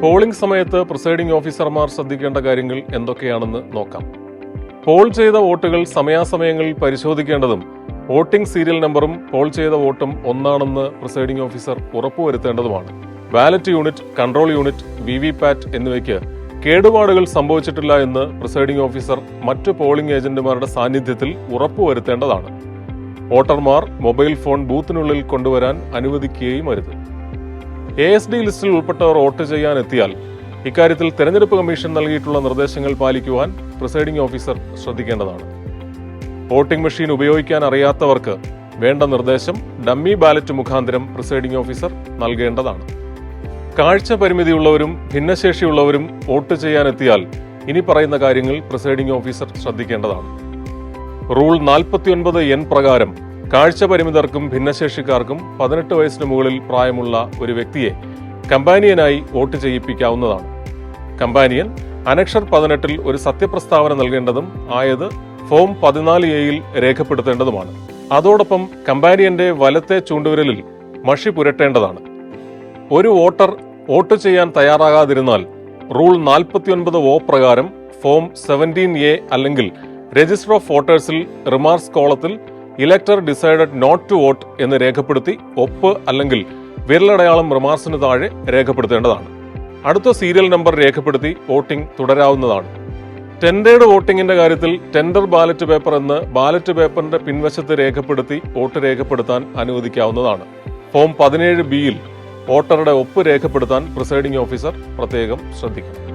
Polling സമയത്ത് presiding ഓഫീസർമാർ ശ്രദ്ധിക്കേണ്ട കാര്യങ്ങൾ എന്തൊക്കെയാണെന്ന് നോക്കാം. പോൾ ചെയ്ത വോട്ടുകൾ സമയാസമയങ്ങളിൽ പരിശോധിക്കേണ്ടതും വോട്ടിംഗ് സീരിയൽ നമ്പറും പോൾ ചെയ്ത വോട്ടും ഒന്നാണെന്ന് presiding officer ഉറപ്പുവരുത്തേണ്ടതുമാണ്. Ballot unit control unit V V PAT എന്നിവയ്ക്ക് കേടുപാടുകൾ സംഭവിച്ചിട്ടില്ല എന്ന് പ്രിസൈഡിംഗ് ഓഫീസർ മറ്റ് പോളിംഗ് ഏജന്റുമാരുടെ സാന്നിധ്യത്തിൽ ഉറപ്പുവരുത്തേണ്ടതാണ്. വോട്ടർമാർ മൊബൈൽ ഫോൺ ബൂത്തിനുള്ളിൽ കൊണ്ടുവരാൻ അനുവദിക്കുകയും അരുത്. എ എസ് ഡി ലിസ്റ്റിൽ ഉൾപ്പെട്ടവർ വോട്ട് ചെയ്യാൻ എത്തിയാൽ ഇക്കാര്യത്തിൽ തെരഞ്ഞെടുപ്പ് കമ്മീഷൻ നൽകിയിട്ടുള്ള നിർദ്ദേശങ്ങൾ പാലിക്കുവാൻ പ്രിസൈഡിംഗ് ഓഫീസർ ശ്രദ്ധിക്കേണ്ടതാണ്. വോട്ടിംഗ് മെഷീൻ ഉപയോഗിക്കാൻ അറിയാത്തവർക്ക് വേണ്ട നിർദ്ദേശം ഡമ്മി ബാലറ്റ് മുഖാന്തരം പ്രിസൈഡിംഗ് ഓഫീസർ നൽകേണ്ടതാണ്. കാഴ്ച പരിമിതിയുള്ളവരും ഭിന്നശേഷിയുള്ളവരും വോട്ട് ചെയ്യാനെത്തിയാൽ ഇനി പറയുന്ന കാര്യങ്ങൾ പ്രിസൈഡിംഗ് ഓഫീസർ ശ്രദ്ധിക്കേണ്ടതാണ്. റൂൾ നാൽപ്പത്തിയൊൻപത് എൻ പ്രകാരം കാഴ്ച പരിമിതർക്കും ഭിന്നശേഷിക്കാർക്കും പതിനെട്ട് വയസ്സിന് മുകളിൽ പ്രായമുള്ള ഒരു വ്യക്തിയെ കമ്പാനിയനായി വോട്ട് ചെയ്യിപ്പിക്കാവുന്നതാണ്. കമ്പാനിയൻ അനക്ഷർ പതിനെട്ടിൽ ഒരു സത്യപ്രസ്താവന നൽകേണ്ടതും ആയത് ഫോം പതിനാല് എയിൽ രേഖപ്പെടുത്തേണ്ടതുമാണ്. അതോടൊപ്പം കമ്പാനിയന്റെ വലത്തെ ചൂണ്ടുവിരലിൽ മഷി പുരട്ടേണ്ടതാണ്. ഒരു വോട്ടർ വോട്ട് ചെയ്യാൻ തയ്യാറാകാതിരുന്നാൽ റൂൾ നാൽപ്പത്തിയൊൻപത് ഒ പ്രകാരം ഫോം സെവന്റീൻ എ അല്ലെങ്കിൽ രജിസ്റ്റർ ഓഫ് വോട്ടേഴ്സിൽ റിമാർക്സ് കോളത്തിൽ elector decided not to vote എന്ന് രേഖപ്പെടുത്തി ഒപ്പ് അല്ലെങ്കിൽ വിരലടയാളം റിമാർക്സിന് താഴെ രേഖപ്പെടുത്തേണ്ടതാണ്. അടുത്ത സീരിയൽ നമ്പർ രേഖപ്പെടുത്തി വോട്ടിംഗ് തുടരാവുന്നതാണ്. ടെൻഡേഡ് വോട്ടിംഗിന്റെ കാര്യത്തിൽ ടെൻഡർ ബാലറ്റ് പേപ്പർ എന്ന് ബാലറ്റ് പേപ്പറിന്റെ പിൻവശത്ത് രേഖപ്പെടുത്തി വോട്ട് രേഖപ്പെടുത്താൻ അനുവദിക്കാവുന്നതാണ്. ഫോം പതിനേഴ് ബിയിൽ വോട്ടറുടെ ഒപ്പ് രേഖപ്പെടുത്താൻ പ്രിസൈഡിംഗ് ഓഫീസർ പ്രത്യേകം ശ്രദ്ധിക്കണം.